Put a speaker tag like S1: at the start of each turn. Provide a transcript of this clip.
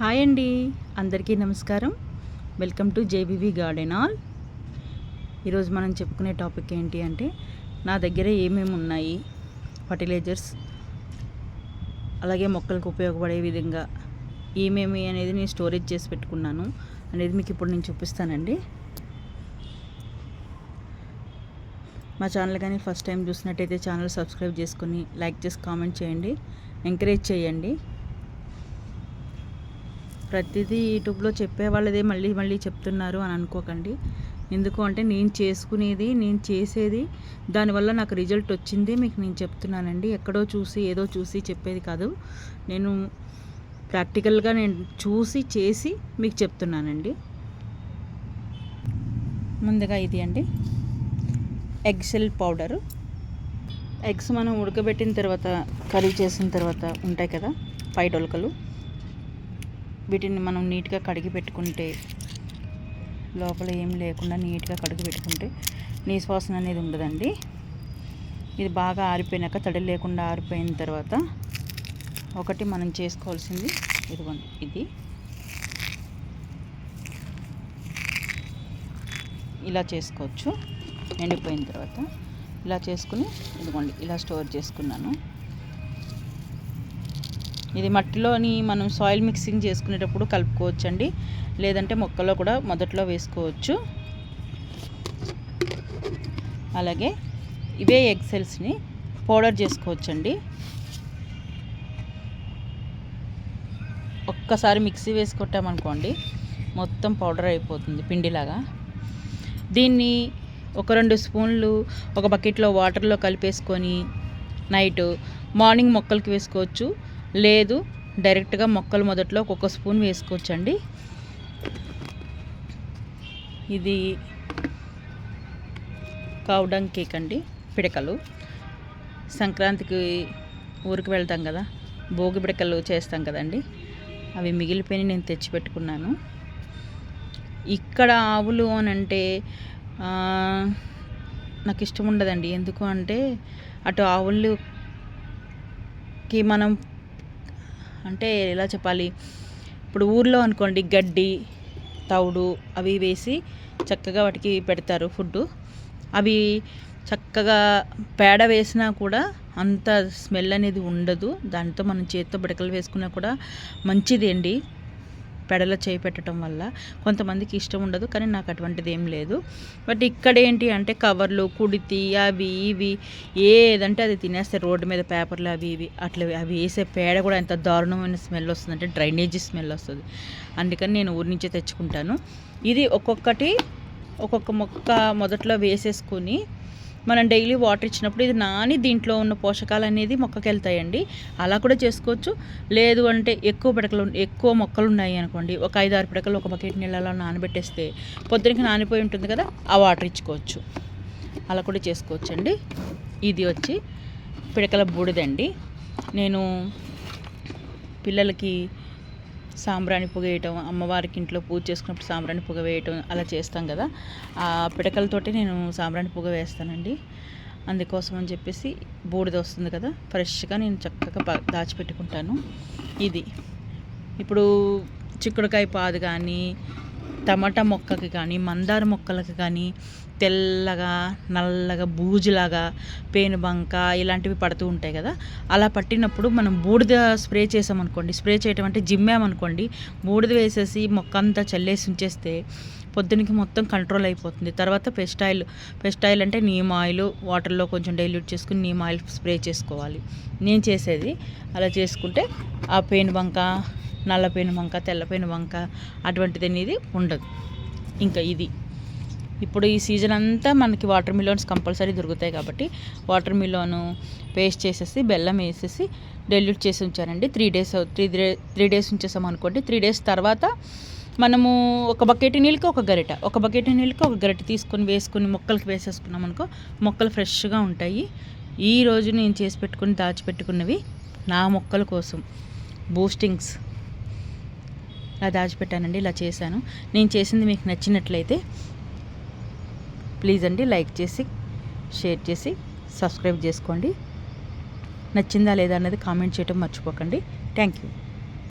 S1: Hi అండి. అందరికీ నమస్కారం. Welcome to JBB garden all. ఈరోజు మనం చెప్పుకునే టాపిక్ ఏంటి అంటే నా దగ్గర ఏమేమి ఉన్నాయి? ఫర్టిలైజర్స్ అలాగే మొక్కలకు ఉపయోగపడే విధంగా ఏమేమి అనేది నేను స్టోరేజ్ చేసి పెట్టుకున్నాను అనేది మీకు ఇప్పుడు నేను చూపిస్తానండి. మా ఛానల్ కానీ ఫస్ట్ టైం చూసినట్టయితే ఛానల్ సబ్స్క్రైబ్ చేసుకొని లైక్ చేసి కామెంట్ చేయండి. ఎంకరేజ్ చేయండి. ప్రతిదీ యూట్యూబ్లో చెప్పే వాళ్ళదే మళ్ళీ మళ్ళీ చెప్తున్నారు అని అనుకోకండి. ఎందుకు అంటే నేను చేసుకునేది నేను చేసేది దానివల్ల నాకు రిజల్ట్ వచ్చింది మీకు నేను చెప్తున్నానండి. ఎక్కడో చూసి ఏదో చూసి చెప్పేది కాదు. నేను ప్రాక్టికల్గా నేను చూసి చేసి మీకు చెప్తున్నానండి. ముందుగా ఇది అండి. ఎగ్సెల్ పౌడరు ఎగ్స్ మనం ఉడకబెట్టిన తర్వాత కర్రీ చేసిన తర్వాత ఉంటాయి కదా పైటొలకలు వీటిని మనం నీట్గా కడిగి పెట్టుకుంటే లోపల ఏం లేకుండా నీట్గా కడిగి పెట్టుకుంటే నీశ్వాసన అనేది ఉండదండి. ఇది బాగా ఆరిపోయినాక తడి లేకుండా ఆరిపోయిన తర్వాత ఒకటి మనం చేసుకోవాల్సింది ఇదిగోండి ఇది. ఇలా చేసుకోవచ్చు. ఎండిపోయిన తర్వాత ఇలా చేసుకుని ఇదిగోండి ఇలా స్టోర్ చేసుకున్నాను. ఇది మట్టిలోని మనం సాయిల్ మిక్సింగ్ చేసుకునేటప్పుడు కలుపుకోవచ్చు అండి లేదంటే మొక్కలో కూడా మొదట్లో వేసుకోవచ్చు. అలాగే ఇవే ఎగ్ సెల్స్ని పౌడర్ చేసుకోవచ్చండి. ఒక్కసారి మిక్సీ వేసి కొట్టామనుకోండి మొత్తం పౌడర్ అయిపోతుంది పిండిలాగా. దీన్ని ఒక రెండు స్పూన్లు ఒక బకెట్లో వాటర్లో కలిపేసుకొని నైట్ మార్నింగ్ మొక్కలకి వేసుకోవచ్చు. లేదు. డైరెక్ట్గా మొక్కలు మొదట్లో ఒక్కొక్క స్పూన్ వేసుకోవచ్చండి. ఇది కౌడంగ్ కేక్ అండి పిడకలు. సంక్రాంతికి ఊరికి వెళ్తాం కదా భోగి పిడకలు చేస్తాం కదండి. అవి మిగిలిపోయి నేను తెచ్చిపెట్టుకున్నాను ఇక్కడ ఆవులు అని అంటే నాకు ఇష్టం ఉండదండి. ఎందుకు అంటే అటు ఆవులకి మనం అంటే ఎలా చెప్పాలి? ఇప్పుడు ఊర్లో అనుకోండి గడ్డి తౌడు అవి వేసి చక్కగా వాటికి పెడతారు ఫుడ్. అవి చక్కగా పేడ వేసినా కూడా అంత స్మెల్ అనేది ఉండదు. దాంతో మనం చేతితో బిడకలు వేసుకున్నా కూడా మంచిది అండి. పెడల చేయి పెట్టడం వల్ల కొంతమందికి ఇష్టం ఉండదు కానీ నాకు అటువంటిది ఏం లేదు. బట్ ఇక్కడ ఏంటి అంటే కవర్లు కుడితి అవి ఇవి ఏదంటే అది తినేస్తే రోడ్డు మీద పేపర్లు అవి ఇవి అట్లా అవి వేసే పేడ కూడా ఎంత దారుణమైన స్మెల్ వస్తుంది అంటే డ్రైనేజీ స్మెల్ వస్తుంది. అందుకని నేను ఊరి నుంచే తెచ్చుకుంటాను. ఇది ఒక్కొక్కటి ఒక్కొక్క మొక్క మొదట్లో వేసేసుకొని మనం డైలీ వాటర్ ఇచ్చినప్పుడు ఇది నాని దీంట్లో ఉన్న పోషకాలు అనేది మొక్కకి వెళ్తాయండి అలా కూడా చేసుకోవచ్చు. లేదు అంటే ఎక్కువ పిడకలు ఎక్కువ మొక్కలు ఉన్నాయి అనుకోండి. ఒక ఐదు ఆరు పిడకలు ఒక బకెట్ నీళ్ళలో నానబెట్టేస్తే పొద్దునకి నానిపోయి ఉంటుంది కదా ఆ వాటర్ ఇచ్చుకోవచ్చు. అలా కూడా చేసుకోవచ్చు అండి ఇది వచ్చి పిడకల బూడిదండి. నేను పిల్లలకి సాంబ్రాణి పొగ వేయటం అమ్మవారికి ఇంట్లో పూజ చేసుకున్నప్పుడు సాంబ్రాణి పొగ వేయటం అలా చేస్తాం కదా. ఆ పిడకలతోటి నేను సాంబ్రాణి పొగ వేస్తానండి. అందుకోసం అని చెప్పేసి బూడిద వస్తుంది కదా ఫ్రెష్గా నేను చక్కగా దాచిపెట్టుకుంటాను. ఇది. ఇప్పుడు చిక్కుడుకాయ పాదు కానీ టమాటా మొక్కకి కానీ మందార మొక్కలకి కానీ తెల్లగా నల్లగా బూజులాగా పేనుబంక ఇలాంటివి పడుతూ ఉంటాయి కదా. అలా పట్టినప్పుడు మనం బూడిద స్ప్రే చేసామనుకోండి స్ప్రే చేయటం అంటే జిమ్మామనుకోండి బూడిద వేసేసి మొక్క అంతా చల్లేసి ఉంచేస్తే పొద్దునకి మొత్తం కంట్రోల్ అయిపోతుంది. తర్వాత పెస్ట్ ఆయిల్ పెస్ట్ ఆయిల్ అంటే నీమ్ ఆయిల్ వాటర్లో కొంచెం డైల్యూట్ చేసుకుని నీమ్ ఆయిల్ స్ప్రే చేసుకోవాలి. నేను చేసేది అలా చేసుకుంటే ఆ పేనుబంక నల్ల పేను వంక తెల్లపేను వంక అటువంటిది అనేది ఉండదు. ఇంకా ఇది. ఇప్పుడు ఈ సీజన్ అంతా మనకి వాటర్ మిలోన్స్ కంపల్సరీ దొరుకుతాయి కాబట్టి వాటర్ మిలోను పేస్ట్ చేసేసి బెల్లం వేసేసి డెల్యూట్ చేసి ఉంచానండి. Three days three three days ఉంచేసాం అనుకోండి. త్రీ డేస్ తర్వాత మనము ఒక బకెట్ నీళ్ళకి ఒక గరిట ఒక బకెట్ నీళ్ళకి ఒక గరిట తీసుకొని వేసుకొని మొక్కలకి వేసేసుకున్నాం అనుకో మొక్కలు ఫ్రెష్గా ఉంటాయి. ఈ రోజు నేను చేసి పెట్టుకుని దాచిపెట్టుకున్నవి నా మొక్కల కోసం. బూస్టింగ్స్. ఇలా దాచిపెట్టానండి ఇలా చేశాను. నేను చేసింది మీకు నచ్చినట్లయితే ప్లీజ్ అండి లైక్ చేసి షేర్ చేసి సబ్స్క్రైబ్ చేసుకోండి. నచ్చిందా లేదా అన్నది కామెంట్ చేయటం మర్చిపోకండి. Thank you.